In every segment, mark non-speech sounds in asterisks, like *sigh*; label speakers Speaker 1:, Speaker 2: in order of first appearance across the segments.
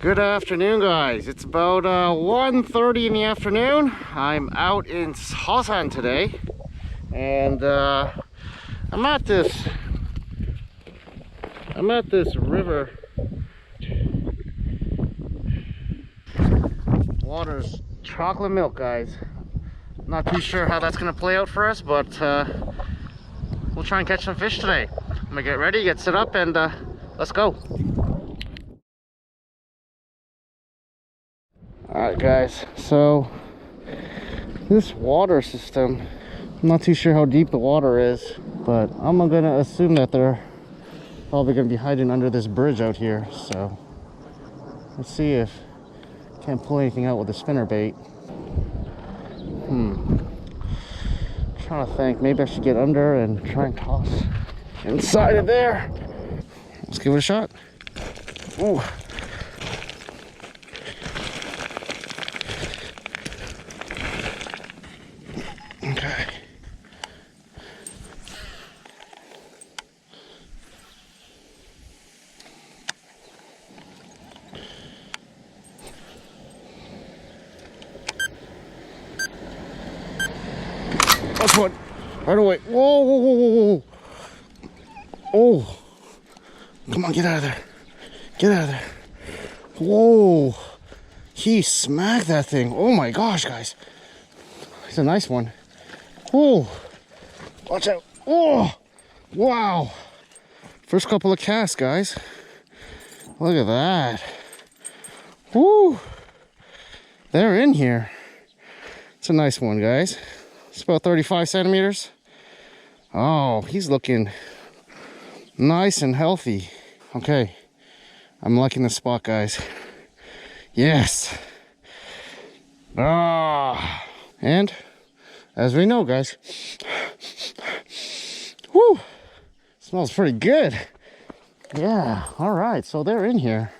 Speaker 1: Good afternoon guys. It's about uh, 1.30 in the afternoon. I'm out in Seosan today. And uh, I'm at this I'm at this river. Water's chocolate milk guys. Not too sure how that's gonna play out for us but uh, we'll try and catch some fish today. I'm gonna get ready get set up and uh, let's go Alright guys, so this water system, I'm not too sure how deep the water is, but I'm gonna assume that they're probably gonna be hiding under this bridge out here. So let's see if can't pull anything out with a spinner bait. Hmm. I'm trying to think, maybe I should get under and try and toss inside of there. Let's give it a shot. Ooh. Okay. That's one. Right away. Whoa, whoa, whoa, whoa, whoa. Oh. Come on, get out of there. Get out of there. Whoa. He smacked that thing. Oh my gosh, guys. It's a nice one. Oh, watch out. Oh, wow. First couple of casts, guys. Look at that. Woo. They're in here. It's a nice one, guys. It's about 35 centimeters. Oh, he's looking nice and healthy. Okay. I'm liking the spot, guys. Yes. Ah. And as we know, guys, whoo, smells pretty good. Yeah, all right, so they're in here.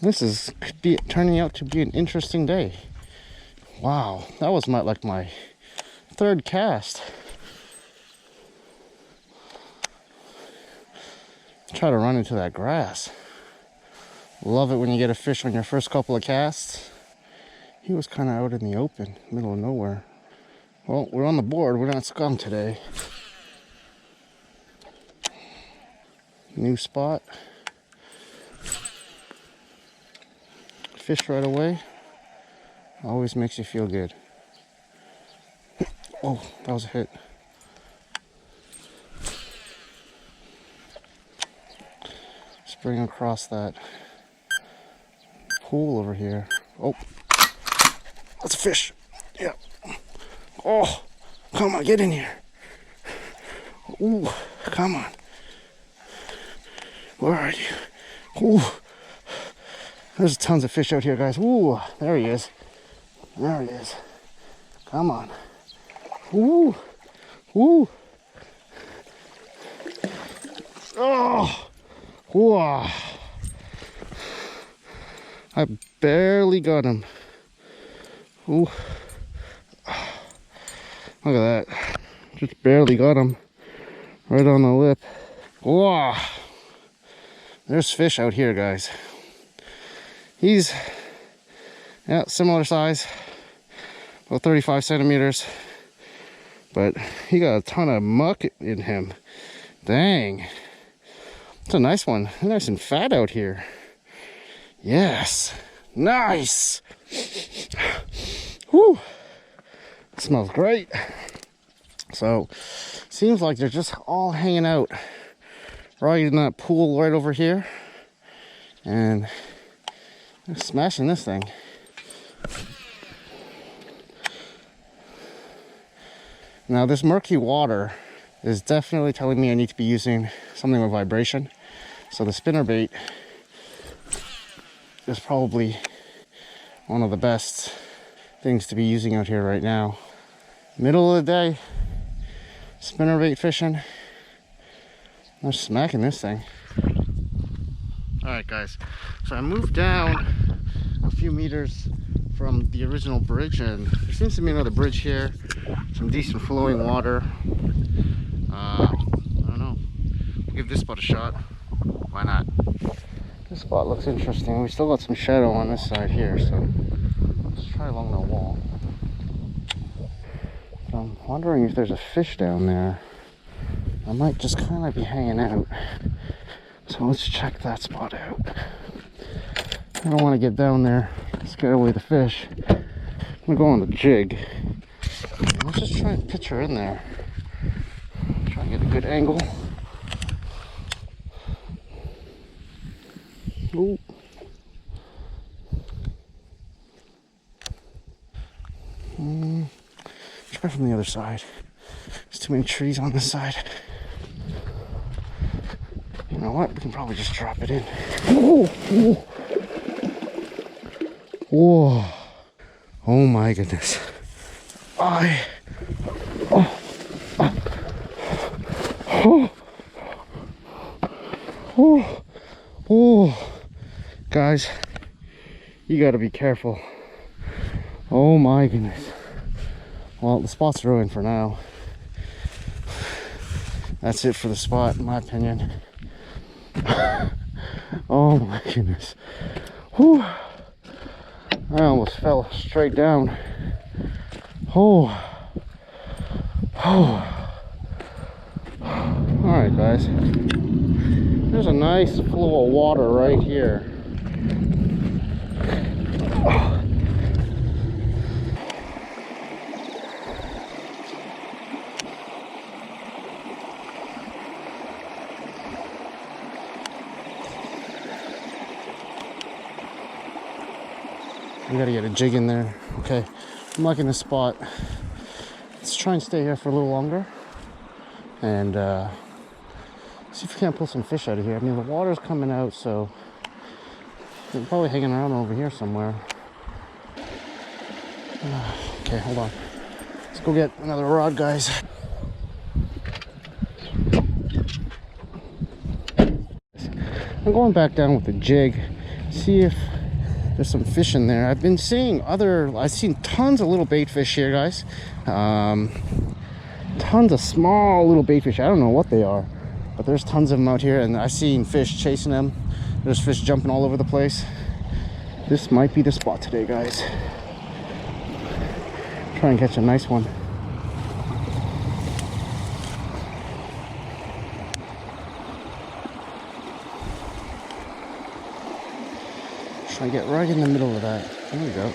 Speaker 1: This is could be turning out to be an interesting day. Wow, that was my like my third cast. Try to run into that grass. Love it when you get a fish on your first couple of casts. He was kind of out in the open, middle of nowhere. Well, we're on the board. We're not scum today. New spot. Fish right away. Always makes you feel good. *coughs* Oh, that was a hit. Spring across that pool over here. Oh, that's a fish. Yeah. Oh, come on, get in here. Ooh, come on. Where are you? Ooh. There's tons of fish out here, guys. Ooh, there he is. There he is. Come on. Ooh. Ooh. Oh. Wow. I barely got him. Ooh. Look at that. Just barely got him. Right on the lip. Wow. There's fish out here, guys. He's yeah, similar size. About 35 centimeters. But he got a ton of muck in him. Dang. It's a nice one. Nice and fat out here. Yes. Nice. Whew smells great. So, seems like they're just all hanging out right in that pool right over here. And smashing this thing. Now, this murky water is definitely telling me I need to be using something with vibration. So the spinner bait is probably one of the best things to be using out here right now. Middle of the day, spinnerbait fishing. They're smacking this thing. All right, guys. So I moved down a few meters from the original bridge, and there seems to be another bridge here. Some decent flowing water. Uh, I don't know. We'll give this spot a shot. Why not? This spot looks interesting. We still got some shadow on this side here, so let's try along the wall. I'm wondering if there's a fish down there. I might just kind of be hanging out. So let's check that spot out. I don't want to get down there, scare away the fish. I'm gonna go on the jig. Let's just try and pitch her in there. Try and get a good angle. Ooh. Mm, try from the other side. There's too many trees on this side. You know what? We can probably just drop it in. Whoa! Whoa! Whoa. Oh my goodness. I. Oh. Oh. Oh. Guys, you gotta be careful. Oh my goodness. Well, the spot's ruined for now. That's it for the spot, in my opinion. *laughs* oh my goodness. Whew. I almost fell straight down. Oh. Oh. Alright, guys. There's a nice flow of water right here. We gotta get a jig in there. Okay, I'm liking the spot. Let's try and stay here for a little longer and uh, see if we can't pull some fish out of here. I mean, the water's coming out, so they're probably hanging around over here somewhere. *sighs* Okay, hold on. Let's go get another rod, guys. I'm going back down with the jig, see if there's some fish in there. I've been seeing other, I've seen tons of little bait fish here, guys. Um, tons of small little bait fish. I don't know what they are, but there's tons of them out here, and I've seen fish chasing them. There's fish jumping all over the place. This might be the spot today, guys. Try and catch a nice one. Try and get right in the middle of that. There we go.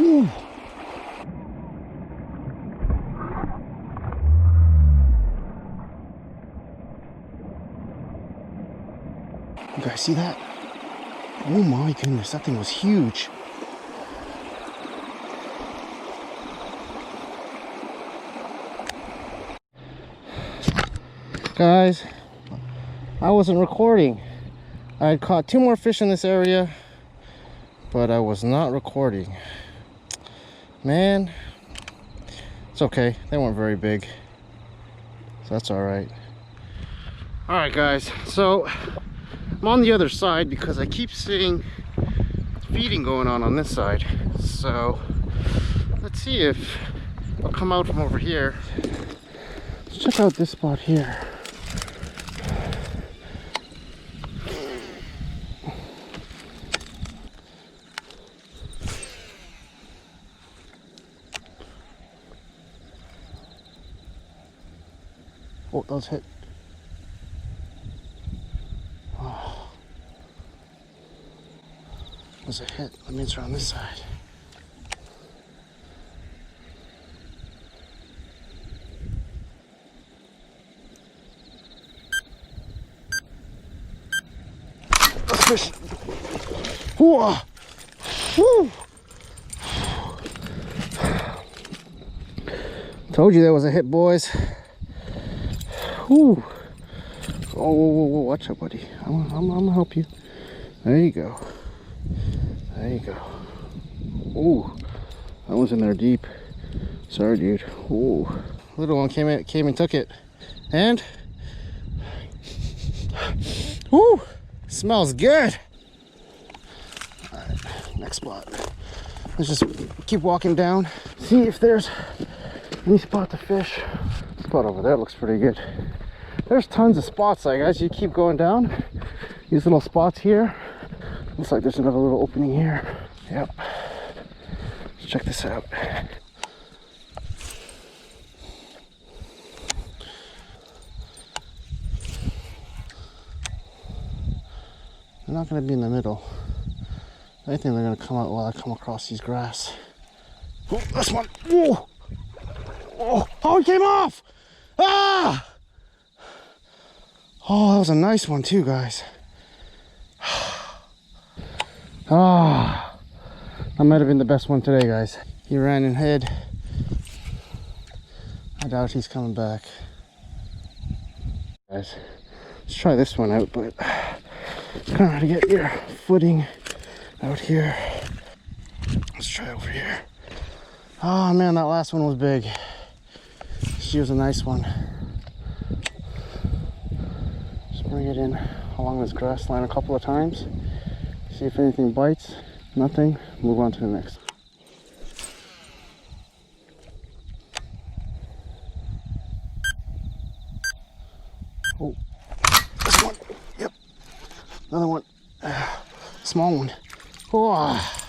Speaker 1: Ooh. *laughs* You guys see that? Oh my goodness, that thing was huge. Guys, I wasn't recording. I caught two more fish in this area, but I was not recording. Man, it's okay. They weren't very big, so that's all right. All right, guys. So I'm on the other side because I keep seeing feeding going on on this side. So let's see if I'll come out from over here. Let's check out this spot here. Oh, those hit. Was a hit. That means they're on this side. Let's fish. Whoa. Woo. Told you there was a hit, boys. Whew. Oh, whoa, whoa, whoa, watch out, buddy. I'm, I'm, I'm gonna help you. There you go. There you go. Ooh, that one's in there deep. Sorry, dude. Ooh, little one came in, came and took it, and ooh, smells good. All right, next spot. Let's just keep walking down. See if there's any spot to fish. spot over there looks pretty good. There's tons of spots I guess. you keep going down. These little spots here. Looks like there's another little opening here. Yep. Let's check this out. They're not going to be in the middle. I think they're going to come out while I come across these grass. Oh, this one. Whoa. Oh, oh, it came off. Ah! Oh, that was a nice one too, guys. Ah, that might have been the best one today, guys. He ran in head. I doubt he's coming back. Guys, let's try this one out, but *sighs* kind of hard to get your footing out here. Let's try over here. Oh man, that last one was big. She was a nice one. Just bring it in along this grass line a couple of times. See if anything bites. Nothing. Move on to the next. Oh, this one. Yep. Another one. Ah, small one. Oh,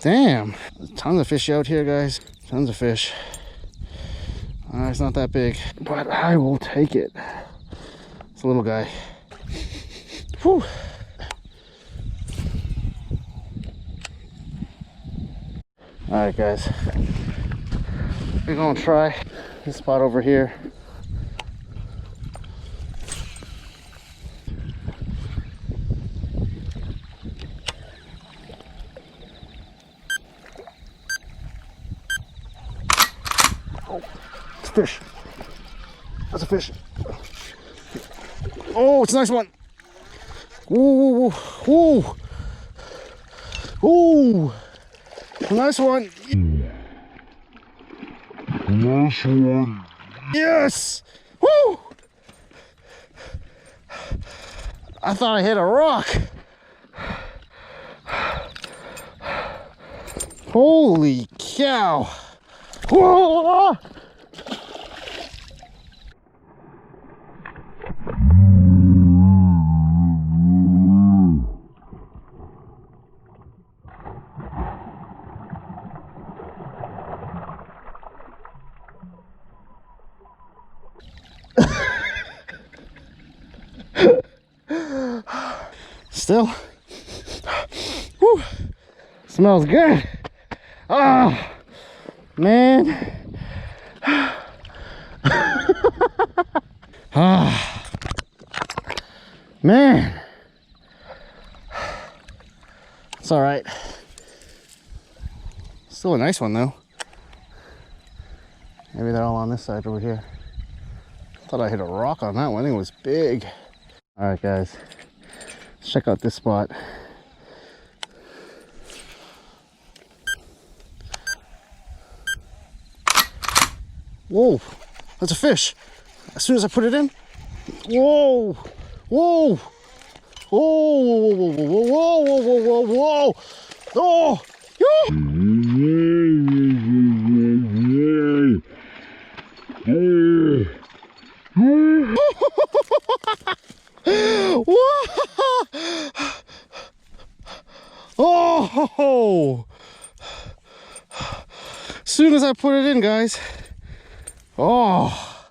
Speaker 1: damn. There's tons of fish out here, guys. Tons of fish. Uh, it's not that big, but I will take it. It's a little guy. Whew. All right, guys. We're gonna try this spot over here. Oh, it's fish. That's a fish. Oh, it's a nice one. Ooh, ooh, ooh, ooh. Nice one.
Speaker 2: Nice one.
Speaker 1: Yes! Woo! I thought I hit a rock. Holy cow. Whoa! Still. Whew. Smells good. Oh, man. *sighs* Ah, man. It's all right. Still a nice one though. Maybe they're all on this side over here. Thought I hit a rock on that one. It was big. All right, guys. Check out this spot. Whoa, that's a fish. As soon as I put it in, whoa, whoa, whoa, whoa, whoa, whoa, whoa, whoa, whoa, whoa, whoa, whoa, oh, yoo! Soon as I put it in, guys. Oh,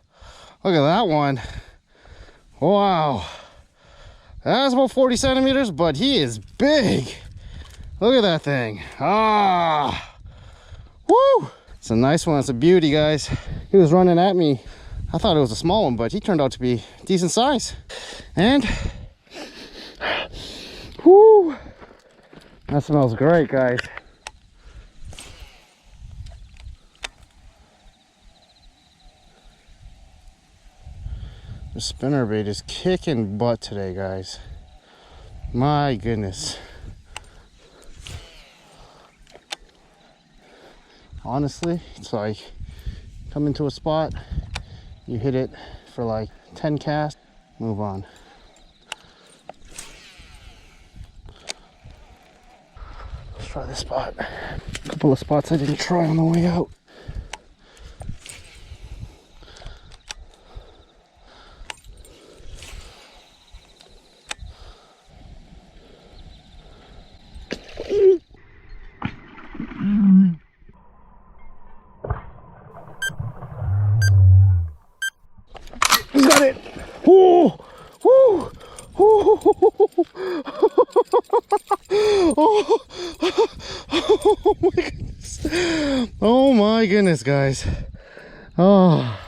Speaker 1: look at that one. Wow. That's about 40 centimeters, but he is big. Look at that thing. Ah. Woo! It's a nice one. It's a beauty, guys. He was running at me. I thought it was a small one, but he turned out to be decent size. And, whoo! That smells great, guys. The spinnerbait is kicking butt today, guys. My goodness. Honestly, it's like come into a spot, you hit it for like 10 casts, move on. Let's try this spot. A couple of spots I didn't try on the way out. Whoa! Woo! Woo! Oh, oh my goodness. Oh my goodness, guys. Oh.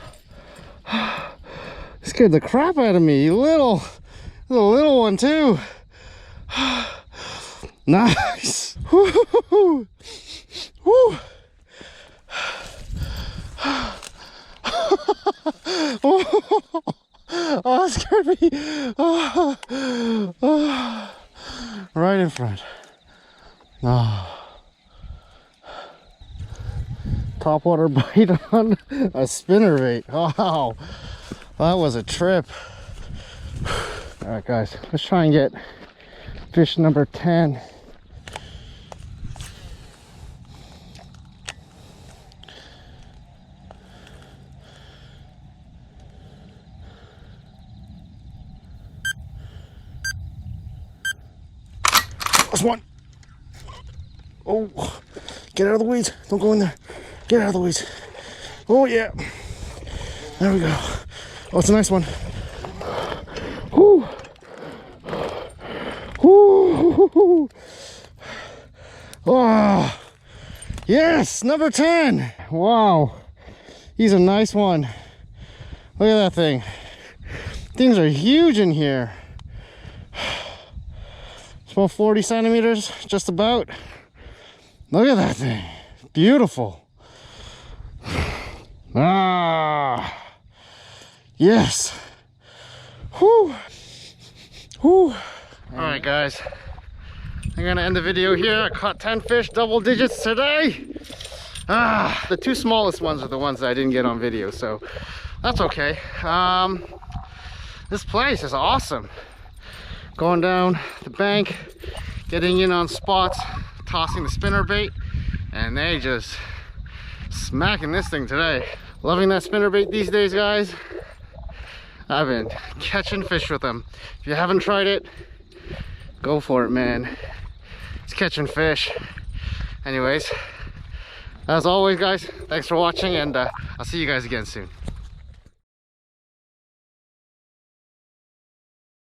Speaker 1: Scared the crap out of me. You little, the little one too. *sighs* Nice. *laughs* Woo. *laughs* Oh, scared me. Oh, *sighs* oh. Right in front. Oh. Topwater *laughs* bite on a spinner bait. Wow. That was a trip. All right, guys, let's try and get fish number 10. That's one. Oh, get out of the weeds. Don't go in there. Get out of the weeds. Oh, yeah. There we go. Oh, it's a nice one. Whoo. Whoo. Oh, yes, number 10. Wow. He's a nice one. Look at that thing. Things are huge in here. It's about 40 centimeters, just about. Look at that thing. Beautiful. Ah. Yes. Whew. Whew. All right, guys. I'm gonna end the video here. I caught 10 fish, double digits today. Ah, the two smallest ones are the ones that I didn't get on video, so that's okay. Um, this place is awesome. Going down the bank, getting in on spots, tossing the spinner bait, and they just smacking this thing today. Loving that spinner bait these days, guys. I've been catching fish with them. If you haven't tried it, go for it, man. It's catching fish. Anyways, as always, guys, thanks for watching, and uh, I'll see you guys again soon.